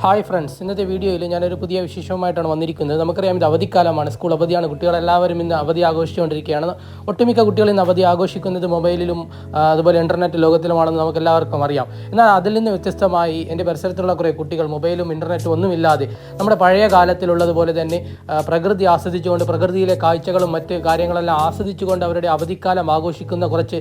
Hi friends ഇന്നത്തെ വീഡിയോയിൽ ഞാനൊരു പുതിയ വിശേഷവുമായിട്ടാണ് വന്നിരിക്കുന്നത്. നമുക്കറിയാം ഇത് അവധിക്കാലമാണ് സ്കൂൾ അവധിയാണ്. കുട്ടികളെല്ലാവരും ഇന്ന് അവധി ആഘോഷിച്ചുകൊണ്ടിരിക്കുകയാണ്. ഒട്ടുമിക്ക കുട്ടികൾ ഇന്ന് അവധി ആഘോഷിക്കുന്നത് മൊബൈലിലും അതുപോലെ ഇന്റർനെറ്റ് ലോകത്തിലുമാണെന്ന് നമുക്ക് എല്ലാവർക്കും അറിയാം. എന്നാൽ അതിൽ നിന്ന് വ്യത്യസ്തമായി എന്റെ പരിസരത്തുള്ള കുറേ കുട്ടികൾ മൊബൈലും ഇന്റർനെറ്റും ഒന്നുമില്ലാതെ നമ്മുടെ പഴയ കാലത്തിലുള്ളതുപോലെ തന്നെ പ്രകൃതി ആസ്വദിച്ചുകൊണ്ട് പ്രകൃതിയിലെ കാഴ്ചകളും മറ്റ് കാര്യങ്ങളെല്ലാം ആസ്വദിച്ചുകൊണ്ട് അവരുടെ അവധിക്കാലം ആഘോഷിക്കുന്ന കുറച്ച്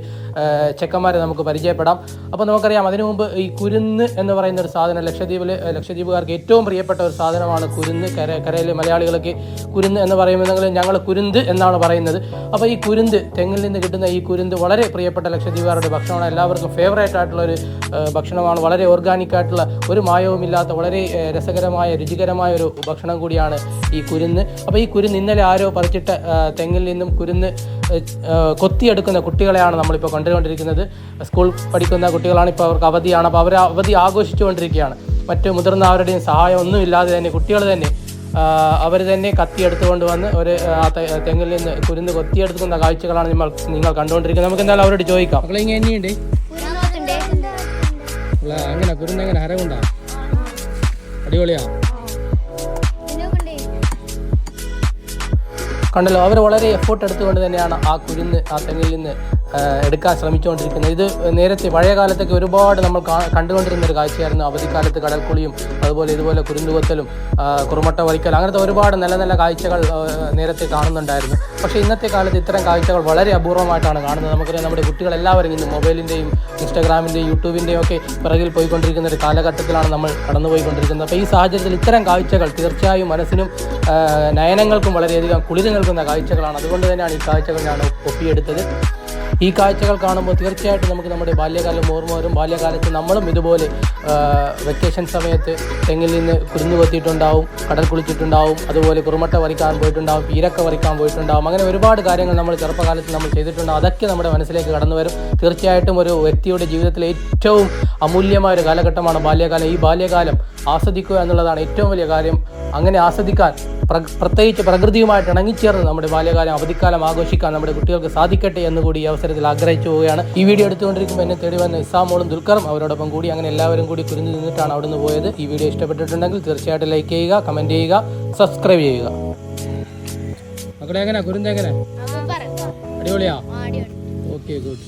ചെക്കന്മാരെ നമുക്ക് പരിചയപ്പെടാം. അപ്പോൾ നമുക്കറിയാം അതിനു മുമ്പ് ഈ കുരുന്ന് എന്ന് പറയുന്ന ഒരു സാധനം ലക്ഷദ്വീപിൽ ലക്ഷദ്വീപുകാർക്ക് ഏറ്റവും പ്രിയപ്പെട്ട ഒരു സാധനമാണ് കുരുന്ന്. കര കരയിലെ മലയാളികൾക്ക് കുരുന്ന് എന്ന് പറയുമ്പോൾ ഞങ്ങൾ കുരുന്ത് എന്നാണ് പറയുന്നത്. അപ്പോൾ ഈ കുരുന്ത് തെങ്ങിൽ നിന്ന് കിട്ടുന്ന ഈ കുരുന്ത് വളരെ പ്രിയപ്പെട്ട ലക്ഷദ്വീപുകാരുടെ ഭക്ഷണമാണ്. എല്ലാവർക്കും ഫേവറേറ്റ് ആയിട്ടുള്ള ഒരു ഭക്ഷണമാണ്. വളരെ ഓർഗാനിക് ആയിട്ടുള്ള ഒരു മായവുമില്ലാത്ത വളരെ രസകരമായ രുചികരമായ ഒരു ഭക്ഷണം കൂടിയാണ് ഈ കുരുന്ന്. അപ്പോൾ ഈ കുരുന്ന് ഇന്നലെ ആരോ പറിച്ചിട്ട തെങ്ങിൽ നിന്നും കുരുന്ന് കൊത്തിയെടുക്കുന്ന കുട്ടികളെയാണ് നമ്മളിപ്പോൾ കണ്ടുകൊണ്ടിരിക്കുന്നത്. സ്കൂൾ പഠിക്കുന്ന കുട്ടികളാണ് ഇപ്പോൾ അവർക്ക് അവധിയാണ്. അപ്പോൾ അവർ അവധി ആഘോഷിച്ചുകൊണ്ടിരിക്കുകയാണ്. മറ്റ് മുതിർന്ന ആരുടെയും സഹായം ഒന്നുമില്ലാതെ തന്നെ കുട്ടികൾ തന്നെ അവർ തന്നെ കത്തിയെടുത്തുകൊണ്ട് വന്ന് ഒരു തെങ്ങിൽ നിന്ന് കുരുന്ന് കൊത്തിയെടുക്കുന്ന കാഴ്ചകളാണ് നിങ്ങൾ നിങ്ങൾ കണ്ടുകൊണ്ടിരിക്കുന്നത്. നമുക്ക് എന്തായാലും അവരോട് ചോദിക്കാം. അങ്ങനെ കുരുന്ന് എങ്ങനെ അടിപൊളിയാ. കണ്ടല്ലോ അവർ വളരെ എഫേർട്ട് എടുത്തുകൊണ്ട് തന്നെയാണ് ആ കുരുന്ന് ആ തെങ്ങിൽ നിന്ന് എടുക്കാൻ ശ്രമിച്ചുകൊണ്ടിരിക്കുന്നത്. ഇത് നേരത്തെ പഴയ കാലത്തൊക്കെ ഒരുപാട് നമ്മൾ കണ്ടുകൊണ്ടിരുന്ന ഒരു കാഴ്ചയായിരുന്നു. അവധിക്കാലത്ത് കടൽക്കുളിയും അതുപോലെ ഇതുപോലെ കുരുന്തുകൊത്തലും കുറുമട്ട വലിക്കൽ അങ്ങനത്തെ ഒരുപാട് നല്ല നല്ല കാഴ്ചകൾ നേരത്തെ കാണുന്നുണ്ടായിരുന്നു. പക്ഷേ ഇന്നത്തെ കാലത്ത് ഇത്തരം കാഴ്ചകൾ വളരെ അപൂർവമായിട്ടാണ് കാണുന്നത്. നമുക്കറിയാം നമ്മുടെ കുട്ടികളെല്ലാവരും ഇന്ന് മൊബൈലിന്റെയും ഇൻസ്റ്റാഗ്രാമിന്റെയും യൂട്യൂബിന്റെയും ഒക്കെ പിറകിൽ പോയിക്കൊണ്ടിരിക്കുന്ന ഒരു കാലഘട്ടത്തിലാണ് നമ്മൾ കടന്നുപോയിക്കൊണ്ടിരിക്കുന്നത്. അപ്പോൾ ഈ സാഹചര്യത്തിൽ ഇത്തരം കാഴ്ചകൾ തീർച്ചയായും മനസ്സിനും നയനങ്ങൾക്കും വളരെയധികം കുളിര് നൽകുന്ന കാഴ്ചകളാണ്. അതുകൊണ്ട് തന്നെയാണ് ഈ കാഴ്ചകൾ ഞാൻ ഒപ്പിയെടുത്തത്. ഈ കാഴ്ചകൾ കാണുമ്പോൾ തീർച്ചയായിട്ടും നമുക്ക് നമ്മുടെ ബാല്യകാലം ഓർമ്മ വരും ബാല്യകാലത്ത് നമ്മളും ഇതുപോലെ വെക്കേഷൻ സമയത്ത് തെങ്ങിൽ നിന്ന് കുരുന്നു കൊത്തിയിട്ടുണ്ടാവും കടൽ കുളിച്ചിട്ടുണ്ടാവും അതുപോലെ കുറുമട്ട വരയ്ക്കാൻ പോയിട്ടുണ്ടാവും പീരക്ക വരയ്ക്കാൻ പോയിട്ടുണ്ടാവും. അങ്ങനെ ഒരുപാട് കാര്യങ്ങൾ നമ്മൾ ചെറുപ്പകാലത്ത് നമ്മൾ ചെയ്തിട്ടുണ്ടാവും അതൊക്കെ നമ്മുടെ മനസ്സിലേക്ക് കടന്നു വരും. തീർച്ചയായിട്ടും ഒരു വ്യക്തിയുടെ ജീവിതത്തിലെ ഏറ്റവും അമൂല്യമായ ഒരു കാലഘട്ടമാണ് ബാല്യകാലം. ഈ ബാല്യകാലം ആസ്വദിക്കുക എന്നുള്ളതാണ് ഏറ്റവും വലിയ കാര്യം. അങ്ങനെ ആസ്വദിക്കാൻ പ്ര- പ്രത്യേകിച്ച് പ്രകൃതിയുമായിട്ട് ഇണങ്ങിച്ചേർന്ന് നമ്മുടെ ബാല്യകാലം അവധിക്കാലം ആഘോഷിക്കാൻ നമ്മുടെ കുട്ടികൾക്ക് സാധിക്കട്ടെ എന്നുകൂടി ഈ ഈ അവസരത്തിൽ ആഗ്രഹിച്ചു പോവുകയാണ്. ഈ വീഡിയോ എടുത്തുകൊണ്ടിരിക്കുമ്പോൾ എന്നെ തേടി വന്ന ഇസാമോളും ദുൽഖറും അവരോടൊപ്പം കൂടി അങ്ങനെ എല്ലാവരും കൂടി കുരിഞ്ഞു നിന്നിട്ടാണ് അവിടുന്ന് പോയത്. ഈ വീഡിയോ ഇഷ്ടപ്പെട്ടിട്ടുണ്ടെങ്കിൽ തീർച്ചയായിട്ടും ലൈക്ക് ചെയ്യുക കമന്റ് ചെയ്യുക സബ്സ്ക്രൈബ് ചെയ്യുക. മക്കളെ എങ്ങനെ? എങ്ങനെ? അടിപൊളിയാ? Okay good